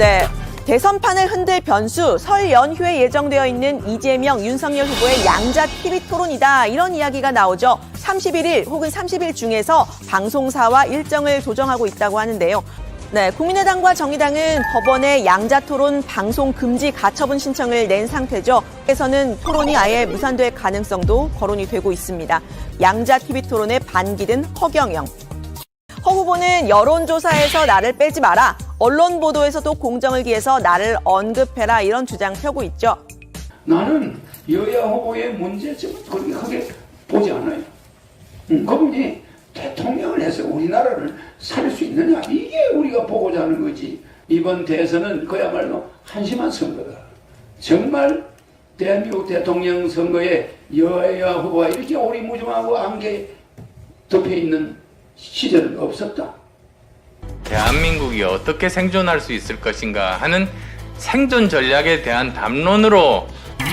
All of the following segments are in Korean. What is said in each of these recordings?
네. 대선판을 흔들 변수 설 연휴에 예정되어 있는 이재명, 윤석열 후보의 양자 TV 토론이다. 이런 이야기가 나오죠. 31일 혹은 30일 중에서 방송사와 일정을 조정하고 있다고 하는데요. 네, 국민의당과 정의당은 법원에 양자 토론 방송 금지 가처분 신청을 낸 상태죠. 에서는 토론이 아예 무산될 가능성도 거론이 되고 있습니다. 양자 TV 토론에 반기든 허경영, 허 후보는 여론조사에서 나를 빼지 마라. 언론 보도에서도 공정을 기해서 나를 언급해라. 이런 주장 펴고 있죠. 나는 여야 후보의 문제점은 그렇게 크게 보지 않아요. 음, 그분이 대통령을 해서 우리나라를 살 수 있느냐 이게 우리가 보고자 하는 거지. 이번 대선은 그야말로 한심한 선거다. 정말 대한민국 대통령 선거에 여야 후보가 이렇게 오리무중하고 안개 덮여 있는 시절은 없었다. 대한민국이 어떻게 생존할 수 있을 것인가 하는 생존 전략에 대한 담론으로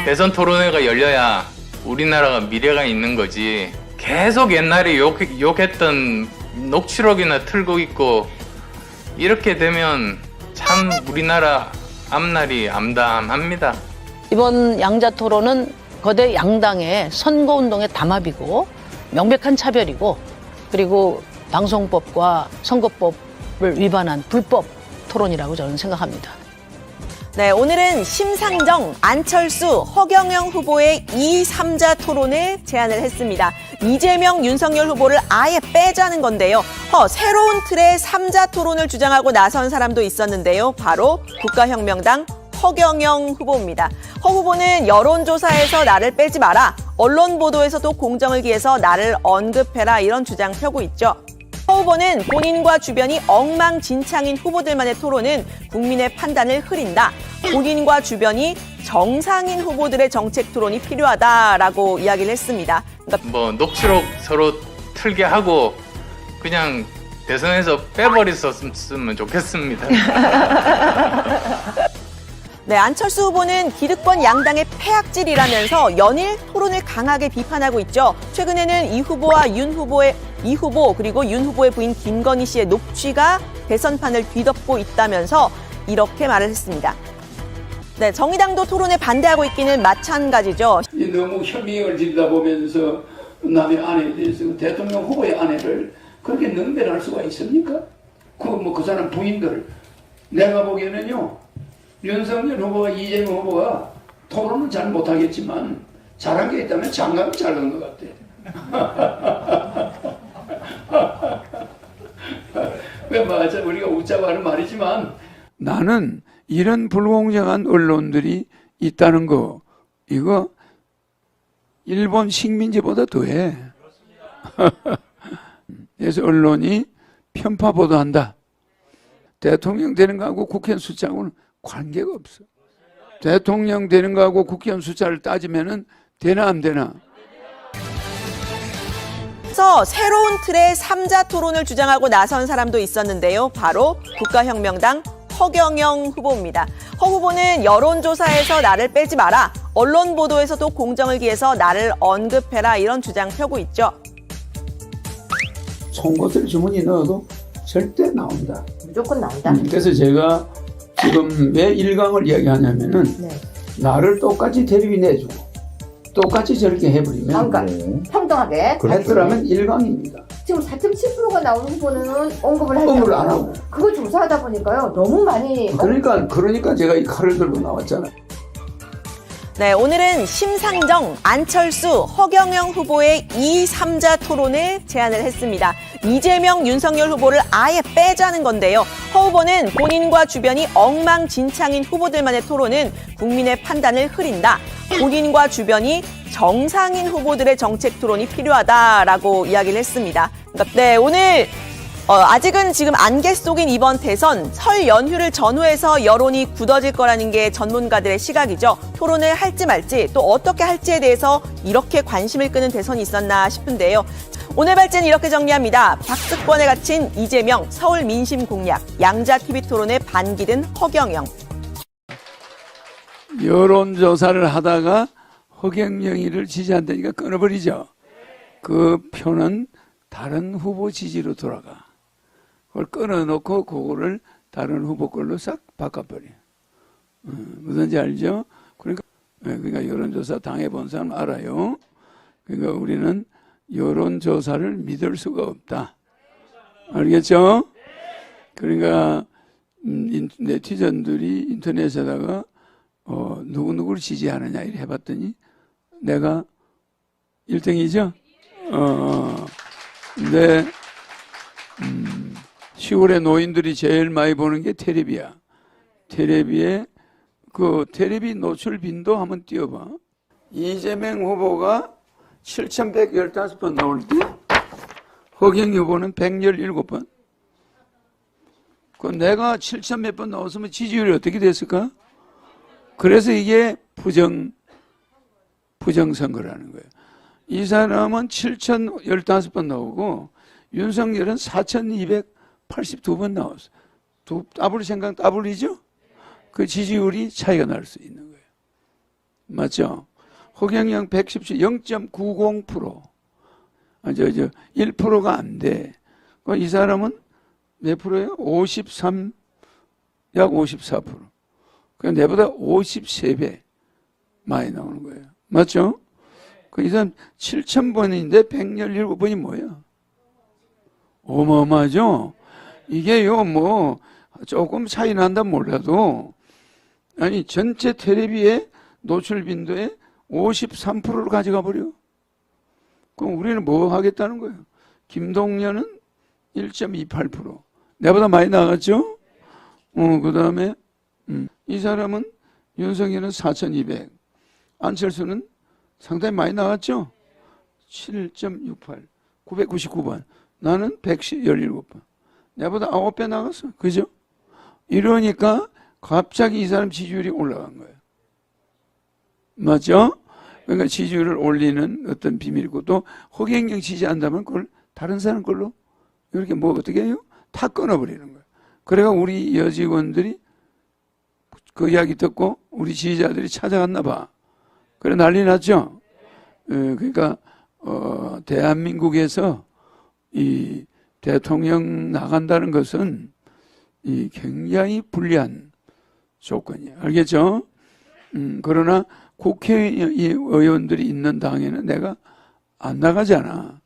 대선 토론회가 열려야 우리나라가 미래가 있는 거지. 계속 옛날에 욕, 욕했던 녹취록이나 틀고 있고 이렇게 되면 참 우리나라 앞날이 암담합니다. 이번 양자 토론은 거대 양당의 선거운동의 담합이고 명백한 차별이고 그리고 방송법과 선거법을 위반한 불법 토론이라고 저는 생각합니다. 네, 오늘은 심상정, 안철수, 허경영 후보의 2, 3자 토론을 제안을 했습니다. 이재명, 윤석열 후보를 아예 빼자는 건데요. 허, 새로운 틀의 3자 토론을 주장하고 나선 사람도 있었는데요. 바로 국가혁명당 허경영 후보입니다. 허 후보는 여론조사에서 나를 빼지 마라. 언론 보도에서도 공정을 기해서 나를 언급해라. 이런 주장 펴고 있죠. 허 후보는 본인과 주변이 엉망진창인 후보들만의 토론은 국민의 판단을 흐린다. 본인과 주변이 정상인 후보들의 정책 토론이 필요하다라고 이야기를 했습니다. 그러니까 뭐 녹취록 서로 틀게 하고 그냥 대선에서 빼버렸었으면 좋겠습니다. 네, 안철수 후보는 기득권 양당의 폐악질이라면서 연일 토론을 강하게 비판하고 있죠. 최근에는 이 후보와 윤 후보의 이 후보 그리고 윤 후보의 부인 김건희 씨의 녹취가 대선판을 뒤덮고 있다면서 이렇게 말을 했습니다. 네, 정의당도 토론에 반대하고 있기는 마찬가지죠. 이 너무 혐의를 지르다 보면서 남의 아내에 대해서 대통령 후보의 아내를 그렇게 능멸할 수가 있습니까? 그 뭐 그 사람 부인들 내가 보기에는요 윤석열 후보와 이재명 후보가 토론은 잘 못하겠지만 잘한 게 있다면 장갑이 잘난 것 같아. 맞아 우리가 웃자고 하는 말이지만 나는 이런 불공정한 언론들이 있다는 거 이거 일본 식민지보다 더해. 그래서 언론이 편파 보도한다. 대통령 되는 거하고 국회의원 숫자하고는 관계가 없어. 대통령 되는 거하고 국회의원 숫자를 따지면은 되나 안 되나? 그래서 새로운 틀의 3자 토론을 주장하고 나선 사람도 있었는데요. 바로 국가혁명당 허경영 후보입니다. 허 후보는 여론조사에서 나를 빼지 마라. 언론 보도에서도 공정을 기해서 나를 언급해라. 이런 주장 펴고 있죠. 송곳을 주머니에 넣어도 절대 나온다. 무조건 나온다. 음, 그래서 제가 지금 왜 일강을 이야기하냐면은 네. 나를 똑같이 대립이 내주고 똑같이 저렇게 해버리면 그러니까 평등하게 했더라면 일강입니다. 지금 4.7%가 나오는 후보는 언급을 하지 언급을 안 않고 하고. 그걸 조사하다 보니까요 너무 많이 그러니까 그러니까 제가 이 칼을 들고 나왔잖아요. 네, 오늘은 심상정, 안철수, 허경영 후보의 2, 3자 토론을 제안을 했습니다. 이재명, 윤석열 후보를 아예 빼자는 건데요. 허 후보는 본인과 주변이 엉망진창인 후보들만의 토론은 국민의 판단을 흐린다. 본인과 주변이 정상인 후보들의 정책 토론이 필요하다라고 이야기를 했습니다. 그러니까 네, 오늘 어, 아직은 지금 안개 속인 이번 대선 설 연휴를 전후해서 여론이 굳어질 거라는 게 전문가들의 시각이죠. 토론을 할지 말지 또 어떻게 할지에 대해서 이렇게 관심을 끄는 대선이 있었나 싶은데요. 오늘 발제는 이렇게 정리합니다. 박스권에 갇힌 이재명, 서울 민심 공약, 양자 TV 토론에 반기든 허경영. 여론조사를 하다가 허경영이를 지지한다니까 끊어버리죠. 그 표는 다른 후보 지지로 돌아가. 그걸 끊어놓고 그거를 다른 후보 걸로 싹 바꿔버려. 어, 무슨지 알죠? 그러니까 예, 그러니까 여론조사 당해본 사람 알아요. 그러니까 우리는 여론조사를 믿을 수가 없다. 알겠죠? 그러니까 음, 인- 네티즌들이 인터넷에다가 어, 누구누구를 지지하느냐 이렇게 해봤더니 내가 1등이죠? 어, 근데 음, 시골의 노인들이 제일 많이 보는 게 테레비야. 테레비에 그 테레비 노출 빈도 한번 띄워봐. 이재명 후보가 7,115번 나올 때 허경 후보는 117번. 그 내가 7천 몇 번 나왔으면 지지율이 어떻게 됐을까? 그래서 이게 부정 부정 선거라는 거예요. 이 사람은 7,015번 나오고 윤석열은 4,282번 나왔어. 두 더블 생각 더블이죠? 그 지지율이 차이가 날 수 있는 거예요. 맞죠? 허경영 117, 0.90%. 아, 저, 저, 1%가 안 돼. 그이 사람은 몇 프로예요? 53, 약 54%. 그 내보다 53배 많이 나오는 거예요. 맞죠? 그이 사람 7,000번인데 117번이 뭐야? 어마어마하죠? 이게요, 뭐, 조금 차이 난다 몰라도, 아니, 전체 텔레비의 노출 빈도의 53%를 가져가 버려. 그럼 우리는 뭐 하겠다는 거예요? 김동연은 1.28%. 내보다 많이 나갔죠? 어, 그 다음에, 음, 이 사람은 윤석열은 4,200. 안철수는 상당히 많이 나갔죠? 7.68. 999번. 나는 117번. 내보다 9배 나갔어. 그죠? 이러니까 갑자기 이 사람 지지율이 올라간 거예요. 맞죠? 그러니까 지지율을 올리는 어떤 비밀이고 또 허경영 지지한다면 그걸 다른 사람 걸로 이렇게 뭐 어떻게 해요? 다 끊어버리는 거예요. 그래가 우리 여직원들이 그 이야기 듣고 우리 지지자들이 찾아갔나 봐. 그래 난리 났죠? 예, 그러니까 어, 대한민국에서 이 대통령 나간다는 것은 이 굉장히 불리한 조건이에요. 알겠죠? 음, 그러나 국회의원들이 있는 당에는 내가 안 나가잖아.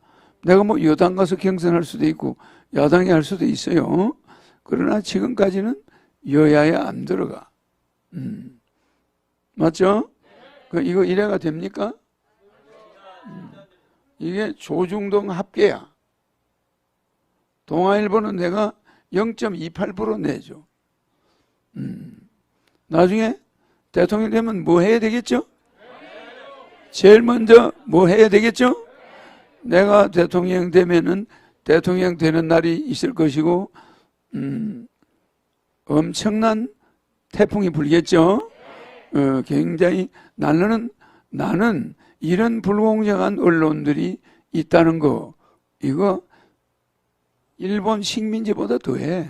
내가 뭐 여당 가서 경선할 수도 있고 야당이 할 수도 있어요. 그러나 지금까지는 여야에 안 들어가. 음. 맞죠? 그 이거 이래가 됩니까? 음. 이게 조중동 합계야. 동아일보는 내가 0.28% 내죠. 음. 나중에 대통령 되면 뭐 해야 되겠죠? 제일 먼저 뭐 해야 되겠죠? 내가 대통령 되면은 대통령 되는 날이 있을 것이고, 음, 엄청난 태풍이 불겠죠? 어, 굉장히, 나는, 나는 이런 불공정한 언론들이 있다는 거, 이거 일본 식민지보다 더해.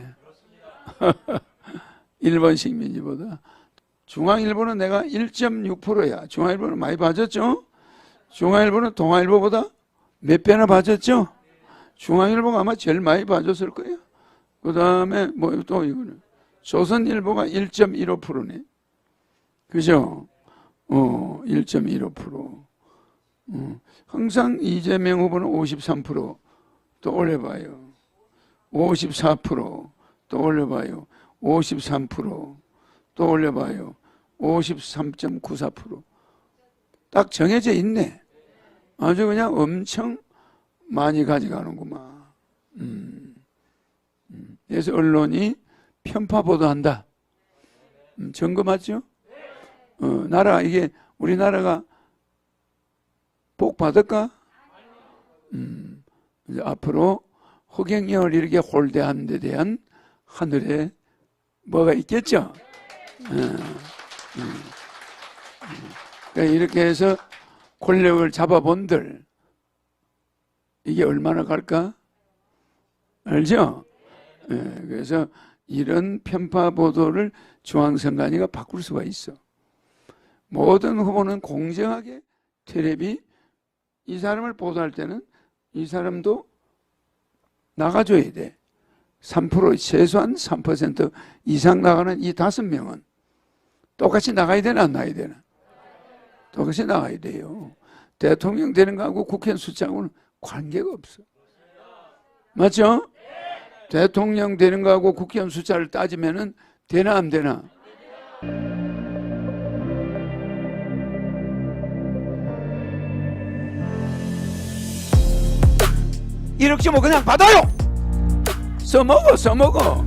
일본 식민지보다. 중앙일보는 내가 1.6%야. 중앙일보는 많이 봐줬죠? 중앙일보는 동아일보보다 몇 배나 봐줬죠? 중앙일보가 아마 제일 많이 봐줬을 거예요. 그 다음에 뭐 또 이거는 조선일보가 1.15%네. 그죠? 어, 1.15%. 어, 항상 이재명 후보는 53%또 올려봐요. 54%또 올려봐요. 53%또 올려봐요. 53.94%딱 정해져 있네. 아주 그냥 엄청 많이 가져가는구만. 음. 음. 그래서 언론이 편파 보도한다. 음, 증거 맞죠? 어, 나라 이게 우리나라가 복 받을까? 음, 이제 앞으로 허경영을 이렇게 홀대하는 데 대한 하늘에 뭐가 있겠죠? 어, 음, 음. 그러니까 이렇게 해서 권력을 잡아본들 이게 얼마나 갈까? 알죠? 예, 그래서 이런 편파 보도를 중앙선관위가 바꿀 수가 있어. 모든 후보는 공정하게 테레비 이 사람을 보도할 때는 이 사람도 나가줘야 돼. 3% 최소한 3% 이상 나가는 이 다섯 명은 똑같이 나가야 되나 안 나가야 되나? 똑같이 나가야 돼요. 대통령 되는 거하고 국회의원 숫자하고는 관계가 없어. 맞죠? 대통령 되는 거하고 국회의원 숫자를 따지면은 되나 안 되나? 이렇게 뭐 그냥 받아요. 써먹어 써먹어